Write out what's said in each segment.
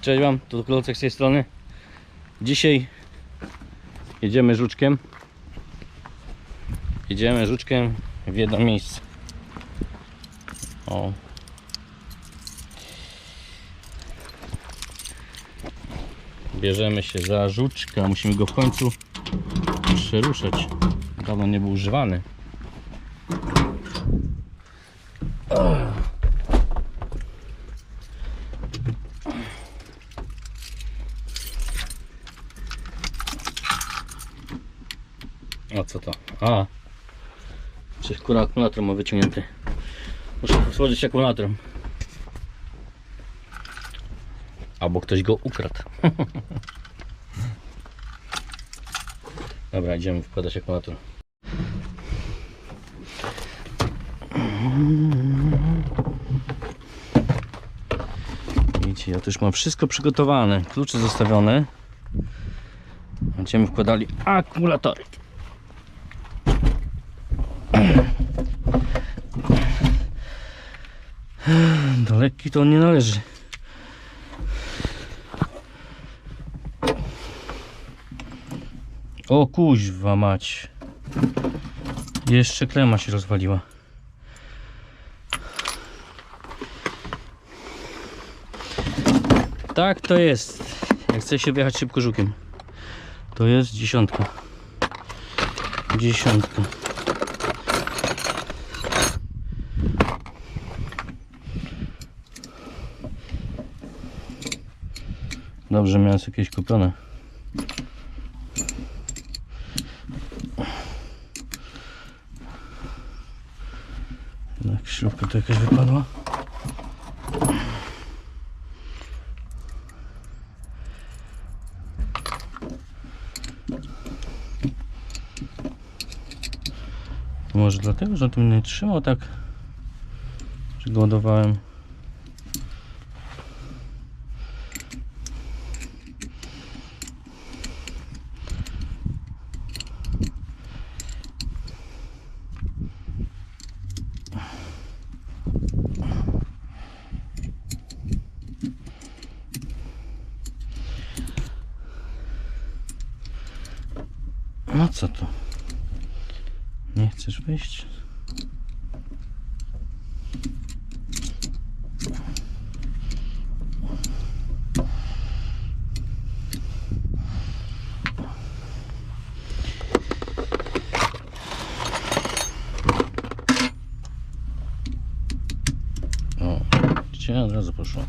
Cześć Wam, to Klocek z tej strony. Dzisiaj jedziemy żuczkiem. Jedziemy żuczkiem w jedno miejsce. O. Bierzemy się za żuczka. Musimy go w końcu przeruszać. Dawno nie był używany. A co to? A. Czy kurwa akumulator ma wyciągnięty. Muszę otworzyć akumulatorem. Albo ktoś go ukradł. Dobra, idziemy wkładać akumulator. Widzicie, ja tu już mam wszystko przygotowane. Klucze zostawione. Będziemy wkładali akumulatory. Do lekki to on nie należy. O kuźwa mać. Jeszcze klema się rozwaliła. Tak to jest. Jak chce się wjechać szybko żukiem. To jest dziesiątka. Dziesiątka. Dobrze sobie jakieś kupione. Tak, śrubka tu jakaś wypadła. To Może dlatego, że tu mnie nie trzymał tak, że go co to? Nie chcesz wyjść? O, gdzie od razu poszło?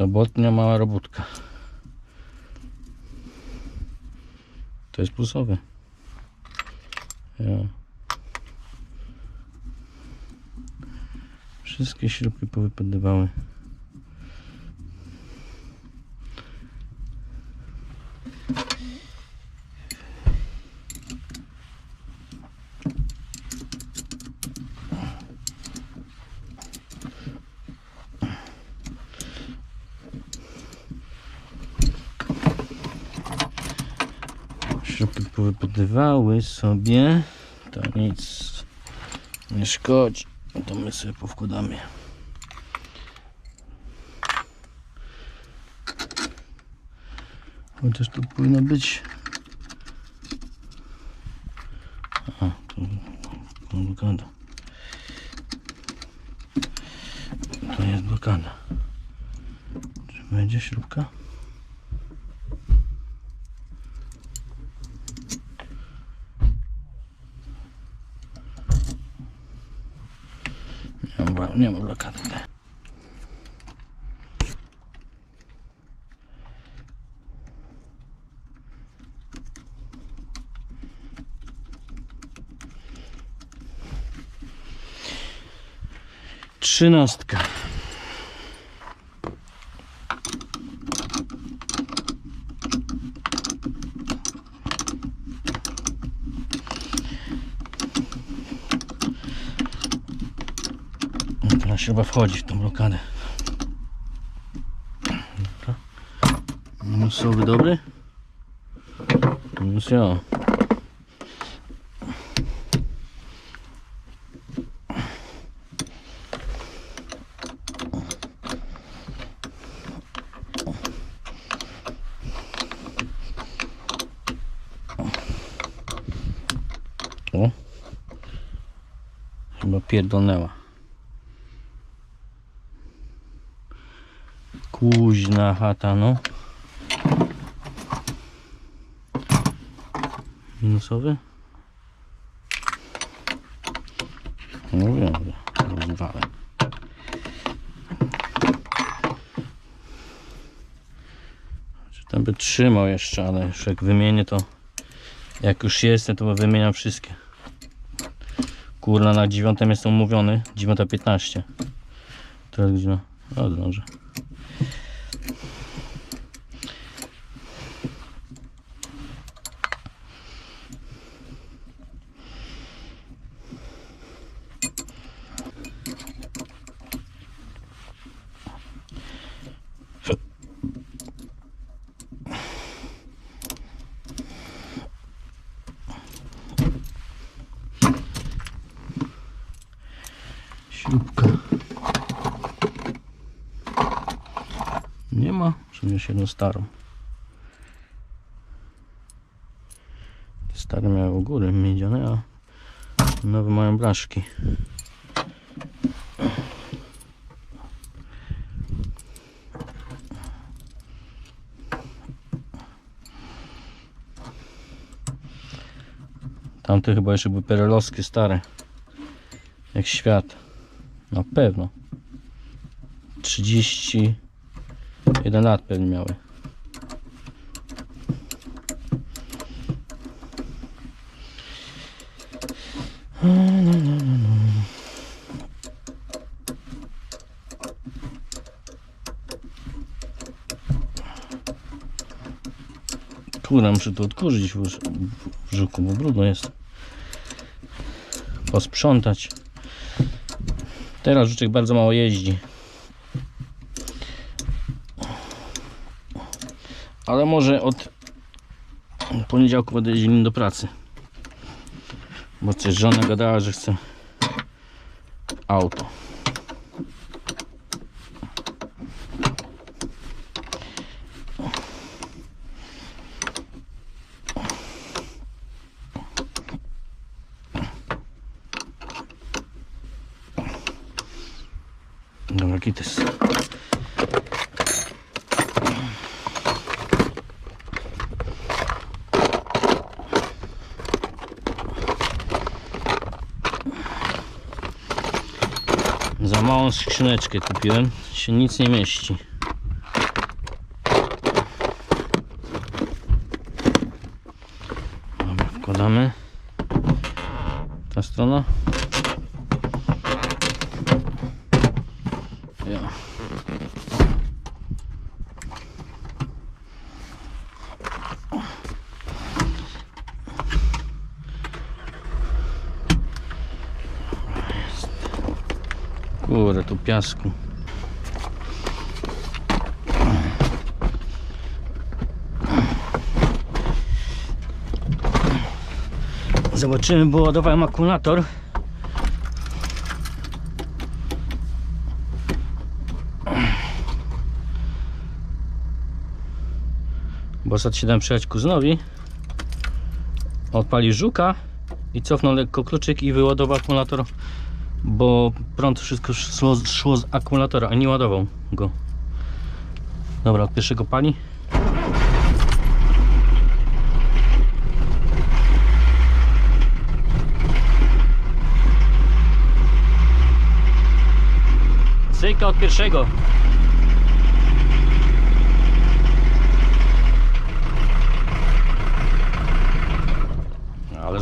Sobotnia mała robótka. To jest plusowy. Ja. Wszystkie śrubki powypadawały. Powypadawały sobie. To nic nie szkodzi. To my sobie powkładamy. Chociaż tu powinno być. A, tu blokada. To jest blokada. Czy będzie śrubka? Nie ma, blokady. Trzynastka. Ona śruba wchodzi w tą blokadę. Dobra. Minusowy dobry? Minus ja. O. Chyba pierdolnęła. Kuźna chata, no. Minusowy? No wiem, rozwalę. Tam by trzymał jeszcze, ale już jak wymienię to jak już jestem, to wymieniam wszystkie. Kurna, na dziewiątym jestem umówiony. 9.15. Teraz godzina. O, dobrze. Śrubka. Nie ma. Przyniosę jedną starą. Stare miały u góry miedziane, a nowe mają blaszki. Tamte chyba jeszcze były perelowskie stare. Jak świat. Na pewno. 31 lat pewnie miały. Kurwa, muszę to odkurzyć w, w żuku, bo brudno jest. Posprzątać. Teraz żuczek bardzo mało jeździ. Ale może od poniedziałku będę jeździł do pracy. Bo coś żona gadała, że chce auto. Dobra, kites. Za małą skrzyneczkę kupiłem, się nic nie mieści. Dobra, wkładamy. Ta strona. Ja. Kurde, tu piasku. Zobaczymy, bo ładowałem akumulator. Bo sad się dałem przyjechać kuzynowi. Odpalił żuka i cofnął lekko kluczyk i wyładował akumulator, bo prąd wszystko szło, szło z akumulatora, a nie ładował go. Dobra, od pierwszego pali. Cyka od pierwszego. Ale.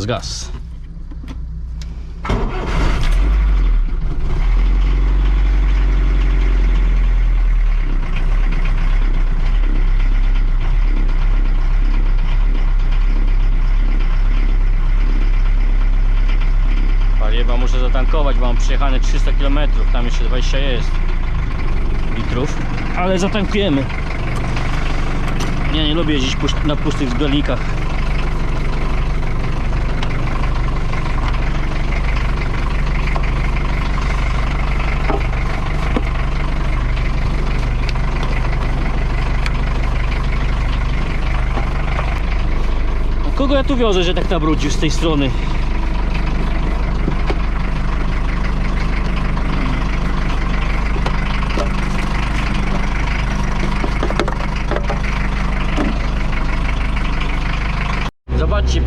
Paliwa muszę zatankować, bo mam przejechane 300 km, tam jeszcze 20 jest litrów, ale zatankujemy. Nie, nie lubię jeździć na pustych zbiornikach. Kogo ja tu wiozę, że tak nabrudził z tej strony? Zobaczcie,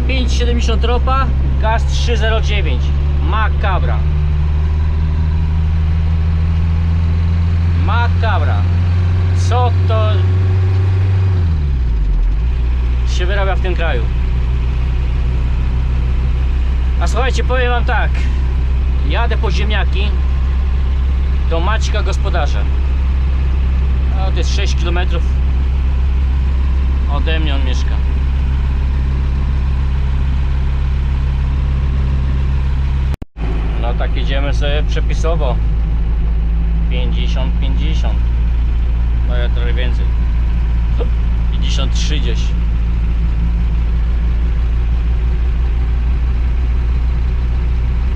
5,70 ropa, gaz 3,09 Macabra. Macabra. Co to się wyrabia w tym kraju? A słuchajcie, powiem wam tak. Jadę po ziemniaki Do Maćka gospodarza. A to jest 6 km Ode mnie on mieszka No tak jedziemy sobie przepisowo. 50, 50 No ja trochę więcej. 53 gdzieś.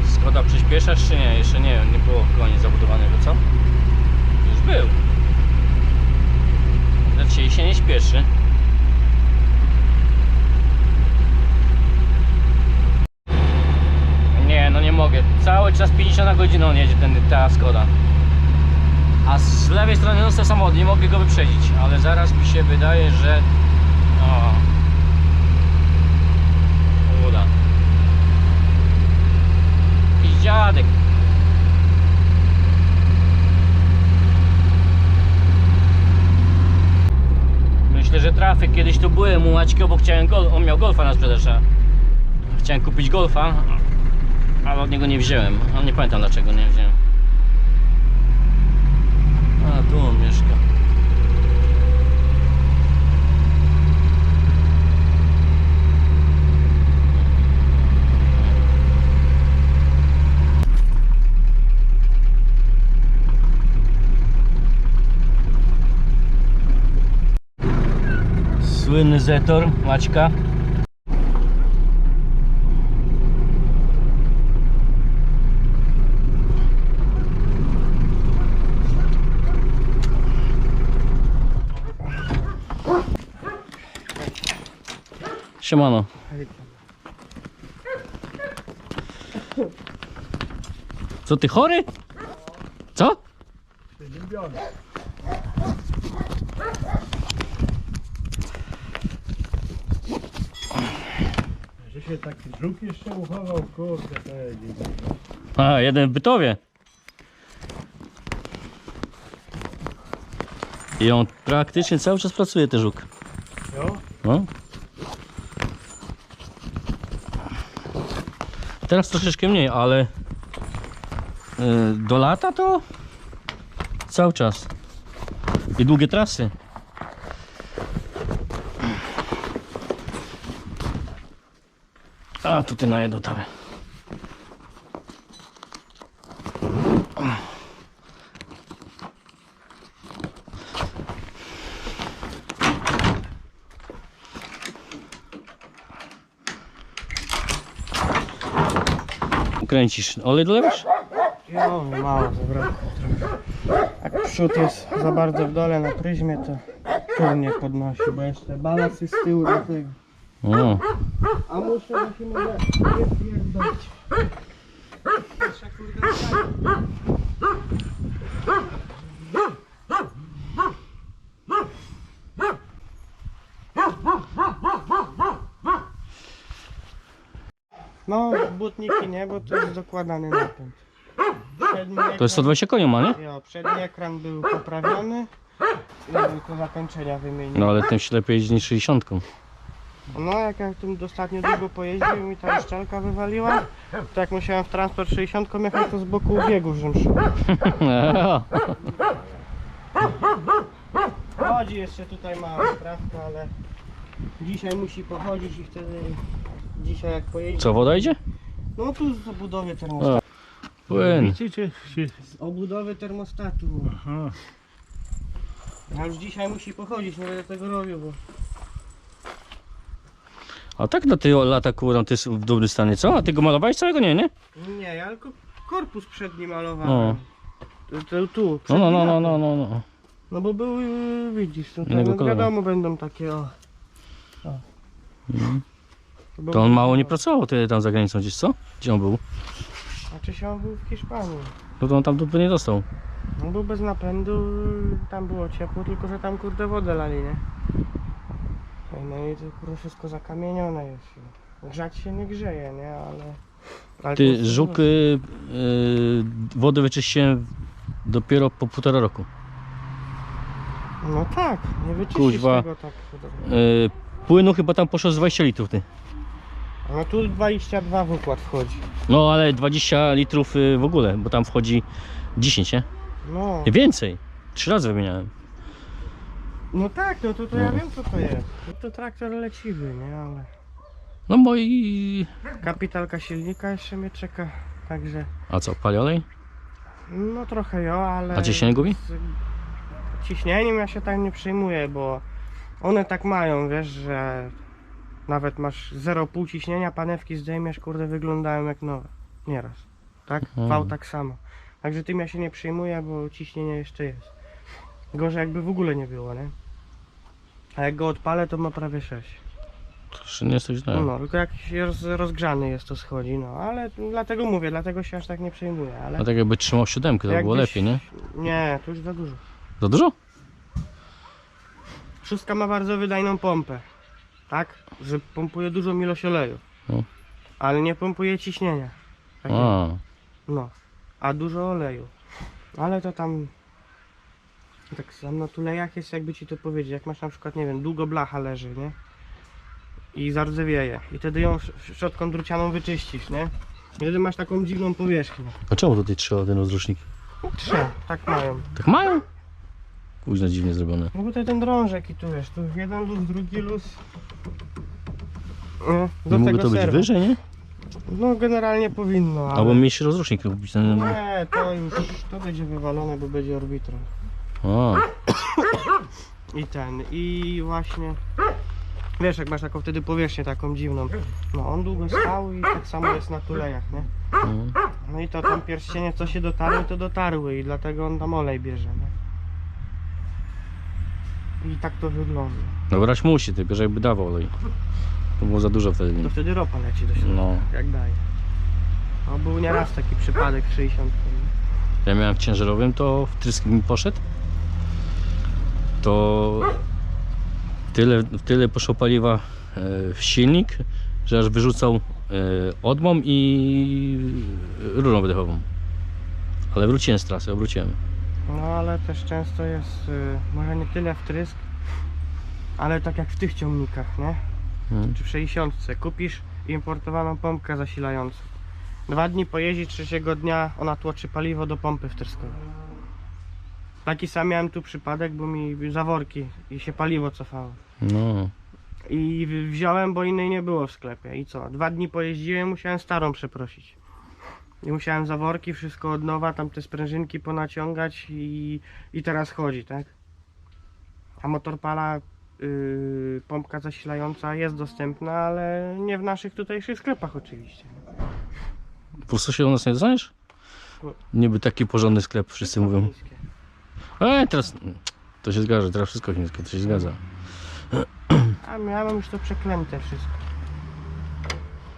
Skoda przyspieszasz czy nie? Jeszcze nie, nie było chyba nie zabudowanego, co? Już był. Dzisiaj się nie śpieszy Nie, no nie mogę. Cały czas 50 na godzinę on jedzie ten, ta Skoda. A z lewej strony non samochód, nie mogę go wyprzedzić, ale zaraz mi się wydaje, że o, uda. Jakiś dziadek. Myślę, że trafię. Kiedyś tu byłem u Maćki, bo chciałem gol, on miał golfa na sprzedaż. Chciałem kupić golfa, ale od niego nie wziąłem. A nie pamiętam dlaczego nie wziąłem. A tu on mieszka. Słynny Zetor Maćka. Siemano. Co ty chory? Co? Że się taki żuk jeszcze uchował, kurde, to jest. A, jeden w Bytowie. I on praktycznie cały czas pracuje, ten żuk. Jo? No. Teraz troszeczkę mniej, ale y, do lata to cały czas. I długie trasy. A tutaj najedę tam. Kręcisz. Olej dolewasz? No, mało zabrakło trochę. Jak przód jest za bardzo w dole na pryzmie, to tył nie podnosi, bo jeszcze balans jest z tyłu do tego. O, A muszę może nie pierdolić. Jeszcze kurde No, butniki nie, bo to jest dokładany napęd. Przedni to jest ekran- 120 koni ma, nie? Jo, przedni ekran był poprawiony i tylko zakończenia wymienił. No ale tym się lepiej jeździ niż 60. No jak ja tym ostatnio długo pojeździł i mi ta szczelka wywaliła, to jak musiałem w transport 60 jechać, to z boku ubiegów żem szedł. Chodzi jeszcze tutaj mała sprawka, ale dzisiaj musi pochodzić i wtedy dzisiaj jak pojedzie. Co, woda idzie? No tu z budowy termostatów. Płyn. Widzicie, czy. Z obudowy termostatu. Aha. A już dzisiaj musi pochodzić, nie będę tego robił, bo... A tak na te lata kurwa to jest w dobrym stanie, co? A ty go malowałeś całego? Nie, nie? Nie, ja tylko korpus przedni malowałem. No. Tu, tu, tu No, no, no, no, no, no, no. No bo był, yy, widzisz, tutaj no, koloru. wiadomo będą takie o. o. Mhm. To on mało nie pracował tyle tam za granicą gdzieś, co? Gdzie on był? Znaczy się on był w Hiszpanii. No to on tam dupy nie dostał. On był bez napędu, tam było ciepło, tylko że tam kurde wodę lali, nie? No i to kurde wszystko zakamienione jest. Grzać się nie grzeje, nie? Ale... ale Ty, żuk, y, y, wodę wyczyściłem dopiero po półtora roku. No tak, nie wyczyścisz Kuźwa. tego tak. Y, płynu chyba tam poszło z 20 litrów, ty. No tu 22 w układ wchodzi. No ale 20 litrów y, w ogóle, bo tam wchodzi 10, nie? No, Więcej. Trzy razy wymieniałem. no tak, no to, to ja No. wiem co to jest. No to traktor leciwy, nie? Ale... No moi... Kapitalka silnika jeszcze mnie czeka, także A co, pali olej? no trochę jo, ale... A ciśnienie gubi? Z ciśnieniem ja się tak nie przejmuję, bo one tak mają, wiesz, że nawet masz 0,5 ciśnienia, panewki zdejmiesz, kurde, wyglądają jak nowe. Nieraz. Tak? Mhm. Wał tak samo. Także tym ja się nie przejmuję, bo ciśnienie jeszcze jest. Gorzej jakby w ogóle nie było, nie? A jak go odpalę, to ma prawie 6. To nie jesteś źle. No, tylko jak się roz, rozgrzany jest, to schodzi, no. Ale dlatego mówię, dlatego się aż tak nie przejmuję, ale... A tak jakby trzymał siódemkę, to było jakbyś- lepiej, nie? Nie, to już za dużo. Za dużo? Szóstka ma bardzo wydajną pompę. Tak? Że pompuje dużą ilość oleju. No. Ale nie pompuje ciśnienia. Takie- A, No. A dużo oleju. Ale to tam. Tak samo na tulejach jest jakby ci to powiedzieć. Jak masz na przykład, nie wiem, długo blacha leży, nie? I zardzewieje. I wtedy ją sz- szczotką drucianą wyczyścisz, nie? I wtedy masz taką dziwną powierzchnię. a czemu tutaj trzeba ten rozrusznik? Trzy, tak mają. Tak mają? Późno dziwnie zrobione. No tutaj ten drążek i tu wiesz, tu jeden luz, drugi luz. No, do Nie mógłby tego to być serwa. wyżej, nie? No generalnie powinno, ale... Albo mniejszy rozrusznik kupić. Ten... Nie, to już, to będzie wywalone, bo będzie orbitron. A, I ten, i właśnie... Wiesz, jak masz taką wtedy powierzchnię taką dziwną. No on długo stał i tak samo jest na tulejach, nie? no. No i to tam pierścienie co się dotarły, to dotarły i dlatego on tam olej bierze, nie? I tak to wygląda. No brać musi, tylko że jakby dawał olej. To było za dużo wtedy. To wtedy ropa leci do środka, No. jak daje. No był nieraz taki przypadek 60. nie? Ja miałem w ciężarowym, to wtrysk mi poszedł. To tyle, tyle poszło paliwa e, w silnik, że aż wyrzucał e, odmą i rurą wydechową. Ale wróciłem z trasy, obróciłem. No ale też często jest, y, może nie tyle wtrysk, ale tak jak w tych ciągnikach, nie? Mhm. Czy w 60. Kupisz importowaną pompkę zasilającą. Dwa dni pojeździ, trzeciego dnia ona tłoczy paliwo do pompy wtryskowej. Taki sam miałem tu przypadek, bo mi zaworki i się paliwo cofało. No, I wziąłem, bo innej nie było w sklepie. I co? Dwa dni pojeździłem, musiałem starą przeprosić. I musiałem zaworki, wszystko od nowa, tam te sprężynki ponaciągać i, i teraz chodzi, tak? A motorpala, yy, pompka zasilająca jest dostępna, ale nie w naszych tutejszych sklepach oczywiście. po co się u nas nie dostaniesz? Niby taki porządny sklep, wszyscy mówią. Niskie. E, teraz to się zgadza, teraz wszystko chińskie, to się zgadza. A ja mam już to przeklęte wszystko.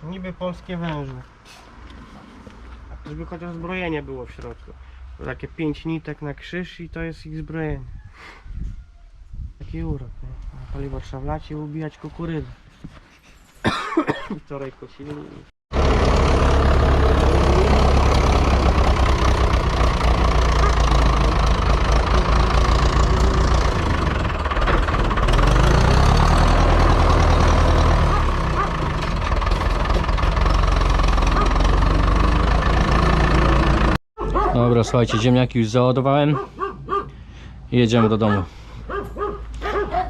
Niby polskie węże. Żeby chociaż zbrojenie było w środku. To takie pięć nitek na krzyż i to jest ich zbrojenie. Taki urok. Nie? Paliwo trzeba wlać i ubijać kukurydzę. Wczoraj kosili. Dobra, słuchajcie, ziemniaki już załadowałem jedziemy do domu.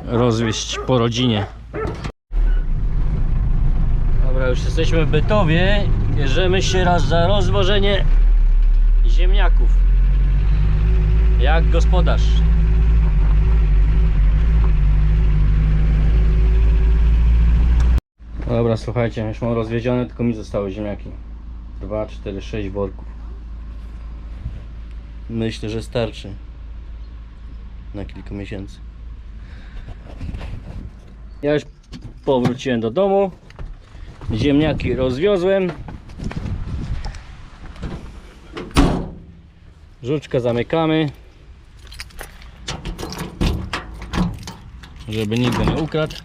Rozwieść po rodzinie. Dobra, już jesteśmy w Bytowie. Bierzemy się raz za rozwożenie ziemniaków. Jak gospodarz. Dobra, słuchajcie, już mam rozwiedzione, tylko mi zostały ziemniaki. 2, 4, 6 worków. Myślę, że starczy na kilka miesięcy. Ja już powróciłem do domu. Ziemniaki rozwiozłem. Żuczkę zamykamy. Żeby nikt nie ukradł.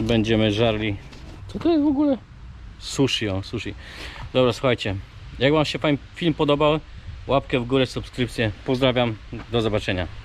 Będziemy żarli. Co to jest w ogóle? Sushi, o, sushi. Dobra, słuchajcie. Jak Wam się film podobał, łapkę w górę, subskrypcję. Pozdrawiam. Do zobaczenia.